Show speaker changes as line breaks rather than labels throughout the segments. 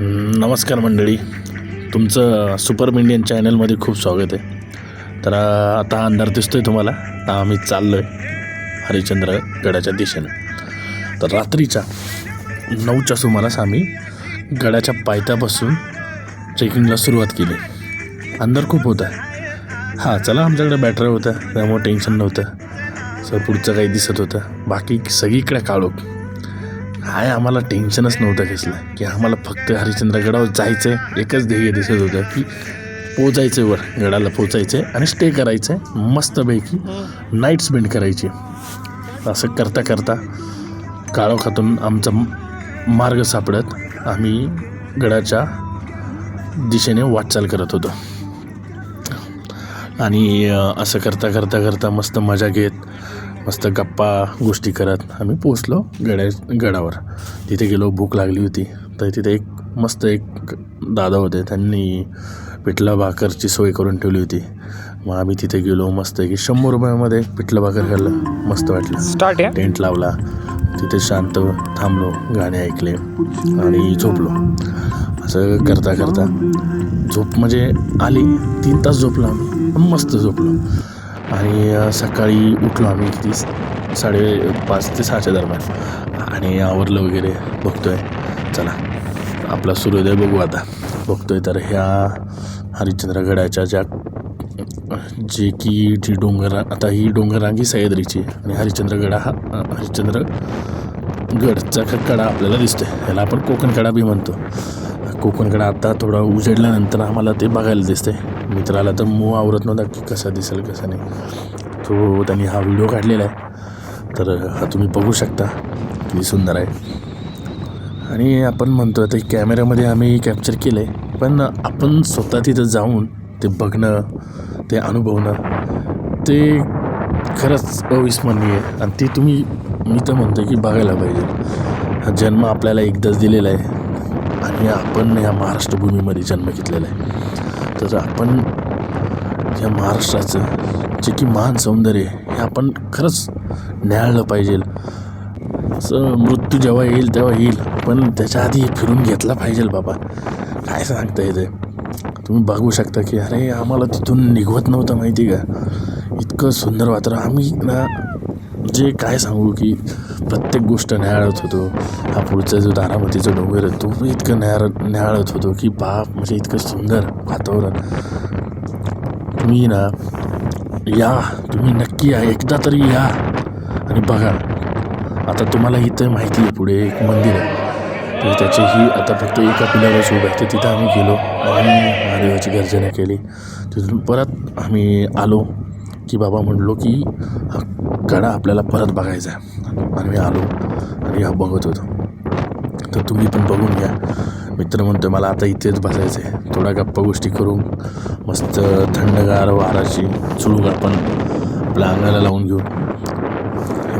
नमस्कार मंडळी. तुमचं सुपर इंडियन चॅनलमध्ये खूप स्वागत आहे. तर आता अंधार दिसतो आहे तुम्हाला आम्ही चाललो आहे हरिश्चंद्र गडाच्या दिशेनं. तर रात्रीच्या नऊच्या सुमारास आम्ही गडाच्या पायथ्यापासून ट्रेकिंगला सुरुवात केली. अंधार खूप होता. हां चला आमच्याकडे बॅटरी होतं त्यामुळे टेन्शन नव्हतं. सर पुढचं काही दिसत होतं. बाकी सगळीकडे काळोख. काय आम्हाला टेन्शनच नव्हतं कसलं की आम्हाला फक्त हरिश्चंद्रगडावर जायचं आहे एकच ध्येय दिसत होतं की पोचायचं आहे वर गडाला पोचायचं आहे आणि स्टे करायचं आहे मस्तपैकी नाईट स्पेंड करायची. असं करता करता काळोखातून आमचा मार्ग सापडत आम्ही गडाच्या दिशेने वाटचाल करत होतो. आणि असं करता करता करता मस्त मजा घेत मस्त गप्पा गोष्टी करत आम्ही पोचलो गड्या गडावर. तिथे गेलो भूक लागली होती. तर तिथे एक मस्त एक दादा होते त्यांनी पिठला भाकरची सोय करून ठेवली होती. मग आम्ही तिथे गेलो मस्त की शंभर रुपयामध्ये पिठलं भाकर खाल्लं. मस्त वाटलं.
स्टार्ट
टेंट लावला. तिथे शांत थांबलो गाणे ऐकले आणि झोपलो. असं करता करता झोप म्हणजे आली तीन तास झोपलो आम्ही. मस्त झोपलो. आणि सकाळी उठलो आम्ही किती साडे पाच ते सहाच्या दरम्यान. आणि आवरलं वगैरे बघतोय. चला आपला सूर्योदय बघू आता. बघतोय तर ह्या हरिश्चंद्रगडाच्या ज्या जे की जी डोंगर आता ही डोंगरांगी सह्याद्रीची आणि हरिश्चंद्रगडा हा हरिश्चंद्र गडचा कडा आपल्याला दिसतोय. याला आपण कोकण कडा बी म्हणतो. कोकणकडे आत्ता आता थोडा उजेडल्यानंतर आम्हाला ते बघायला दिसते. मित्राला तर मूव आवरत नव्हता की कसा दिसेल कसा नाही. तो त्यांनी हा व्हिडिओ काढलेला आहे. तर हा तुम्ही बघू शकता किती सुंदर आहे. आणि आपण म्हणतो आता कॅमेऱ्यामध्ये आम्ही कॅप्चर केलं आहे पण आपण स्वतः तिथं जाऊन ते बघणं ते अनुभवणं ते खरंच अविस्मरणीय आहे. आणि ते तुम्ही मी तर म्हणतो की बघायला पाहिजे. हा जन्म आपल्याला एकदाच दिलेला आहे. आणि आपण या महाराष्ट्रभूमीमध्ये जन्म घेतलेला आहे. तर आपण या महाराष्ट्राचं जे की महान सौंदर्य हे आपण खरंच न्याळलं पाहिजे. असं मृत्यू जेव्हा येईल तेव्हा येईल. पण त्याच्या आधी फिरून घेतला पाहिजे बाबा. काय सांगता येते तुम्ही बघू शकता की अरे आम्हाला तिथून निघवत नव्हतं माहिती का? इतकं सुंदर वातावरण. आम्ही ना जे काय सांगू की प्रत्येक गोष्ट न्याहाळत होतो. हा पुढचा जो दारामतीचा डोंगर आहे तो इतकं न्याहाळ न्याहाळत होतो की बाप म्हणजे इतकं सुंदर वातावरण. तुम्ही ना या. तुम्ही नक्की या. एकदा तरी या. आणि बघा आता तुम्हाला इथं माहिती आहे पुढे एक मंदिर आहे. तर त्याचीही आता फक्त एका पिलावरच उभं आहे तर तिथं आम्ही गेलो. आणि महादेवाची गर्जना केली. तिथून परत आम्ही आलो. की बाबा म्हणलो की हा कडा आपल्याला परत बघायचा आहे. आणि मी आलो आणि हा बघत होतो. तर तुम्ही पण बघून घ्या. मित्र म्हणतो मला आता इथेच बसायचं आहे. थोडा गप्पा गोष्टी करून मस्त थंडगार वाराची चुळूक आपण आपल्या अंगाला लावून घेऊ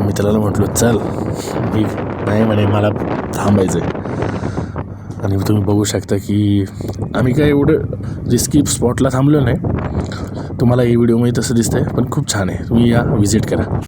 मित्राला म्हटलो चल मी नाही म्हणे मला थांबायचं आहे आणि तुम्ही बघू शकता की आम्ही काय एवढं रिस्की स्पॉटला थांबलो नाही. तुम्हाला या व्हिडिओमध्ये तसं दिसतं आहे पण खूप छान आहे. तुम्ही या व्हिजिट करा.